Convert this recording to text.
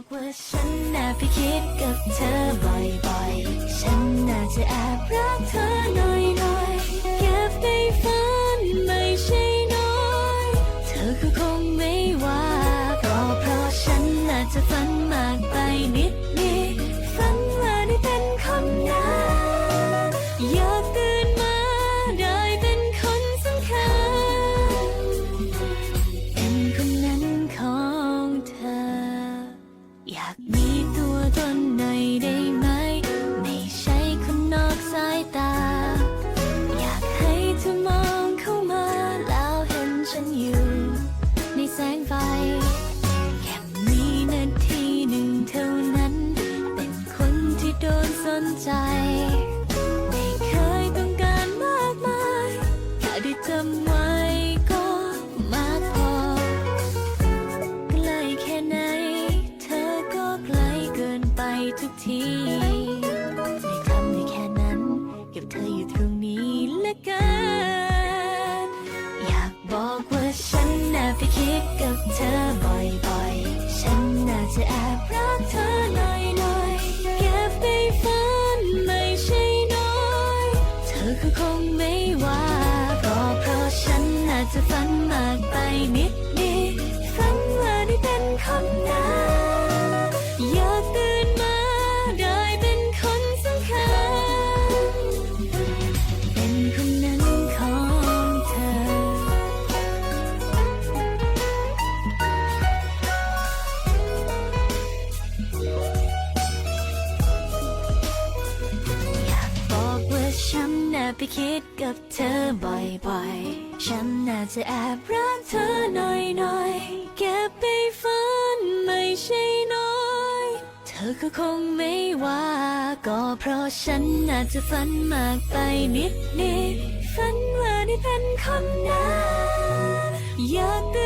บอกว่าฉันน่ะไปคิดกับเธอบ่อยๆ ฉันน่าจะแอบรักเธอหน่อยๆเก็บไปฝันไม่ใช่น้อย เธอก็คงไม่ว่าก็เพราะฉันน่าจะฝัน อยากมีตัวตนหน่อยได้ไหม ไม่ใช่คนนอกสายตา อยากให้เธอมองเข้ามาแล้วเห็นฉันอยู่ ในแสงไฟ แค่มีนาทีหนึ่งเท่านั้น เป็นคนที่โดนสนใจ ทุกทีไม่ทำได้แค่นั้นเก็บเธออยู่ตรงนี้เหละกัน อยากบอกว่าฉันน่ะไปคิดกับเธอบ่อยๆ ฉันน่าจะแอบรักเธอหน่อยๆเก็บไปฝันไม่ใช่น้อย เธอก็คงไม่ว่าก็เพราะฉันน่าจะฝันมากไปนิด ไปคิดกับเธอบ่อยๆ ฉันน่าจะแอบรักเธอหน่อยๆ เก็บไปฝันไม่ใช่น้อย เธอก็คงไม่ว่า ก็เพราะฉันน่าจะฝันมากไปนิดนิดฝันว่าได้เป็นคนนั้นอยาก